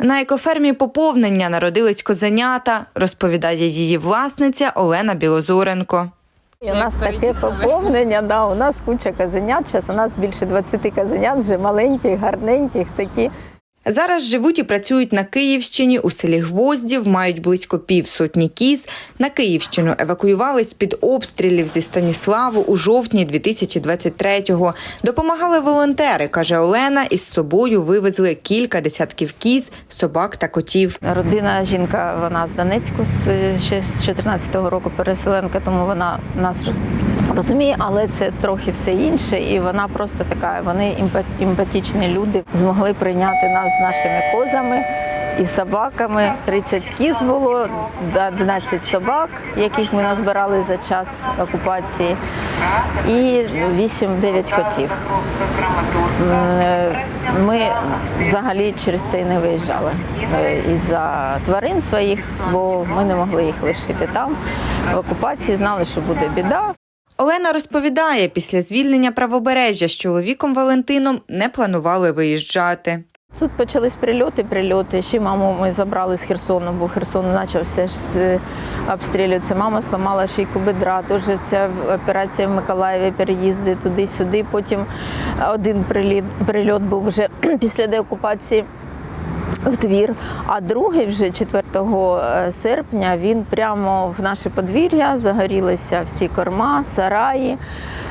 На екофермі поповнення народились козенята, розповідає її власниця Олена Білозуренко. У нас таке поповнення, да, у нас куча казенят. Зараз у нас більше 20 казенят, вже маленьких, гарненьких такі. Зараз живуть і працюють на Київщині у селі Гвоздів, мають близько півсотні кіз. На Київщину евакуювались з-під обстрілів зі Станіславу у жовтні 2023-го. Допомагали волонтери, каже Олена. Із собою вивезли кілька десятків кіз, собак та котів. Родина жінка, вона з Донецьку з- ще з 14-го року переселенка, тому вона нас розуміє, але це трохи все інше. І вона просто така, вони емпа- люди, змогли прийняти нас з нашими козами. І собаками 30 кіз було, 11 собак, яких ми назбирали за час окупації, і 8-9 котів. Ми взагалі через це і не виїжджали е, із-за тварин своїх, бо ми не могли їх лишити там. В окупації знали, що буде біда. Олена розповідає, після звільнення правобережжя з чоловіком Валентином не планували виїжджати. Тут почались прильоти, прильоти. Ще маму ми забрали з Херсону, бо Херсон почався е, обстрілюватися. Мама сламала шийку бедра. Дуже ця операція в Миколаєві, переїзди туди-сюди. Потім один прильот був вже після деокупації. В двір, а другий вже 4 серпня він прямо в наше подвір'я загорілися всі корма, сараї,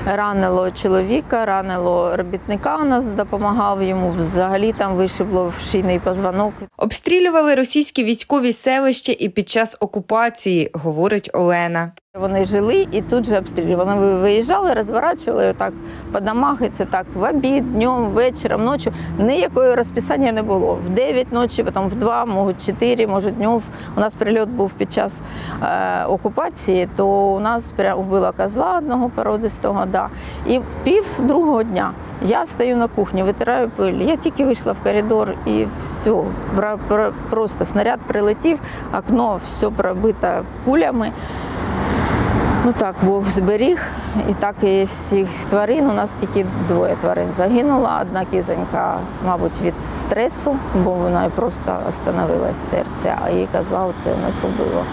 ранило чоловіка, ранило робітника. У нас допомагав йому. Взагалі там вишибло шийний позвонок. Обстрілювали російські військові селища і під час окупації, говорить Олена. Вони жили і тут же обстрілювали. Вони виїжджали, розворачували отак по домах, і це так в обід, днем, вечором, ночі. Ніякого розписання не було. В 9 ночі, потім в 2, можуть 4, може днем. У нас прильот був під час е, окупації, то у нас вбила козла одного породистого. Да. І пів другого дня я стою на кухні, витираю пиль. Я тільки вийшла в коридор і все. Просто снаряд прилетів, окно все пробите кулями. Ну так, Бог зберіг. І так і всіх тварин. У нас тільки двоє тварин загинуло. Одна кізонька, мабуть, від стресу, бо вона просто остановилась серце, а її козла оце нас убило.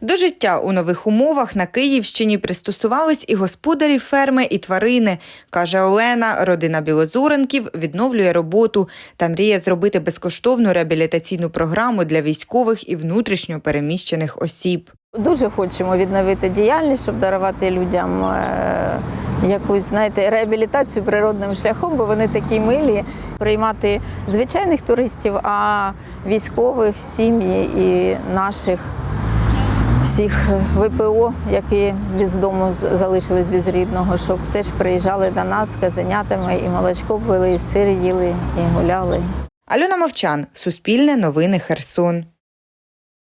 До життя у нових умовах на Київщині пристосувались і господарі ферми, і тварини, каже Олена. Родина Білозуренків відновлює роботу та мріє зробити безкоштовну реабілітаційну програму для військових і внутрішньо переміщених осіб. Дуже хочемо відновити діяльність, щоб дарувати людям е, якусь знаєте, реабілітацію природним шляхом, бо вони такі милі. Приймати звичайних туристів, а військових, сім'ї і наших всіх ВПО, які без дому залишились без рідного, щоб теж приїжджали до нас з казенятами і молочко пили, і сир їли, і гуляли. Альона Мовчан, Суспільне новини Херсон.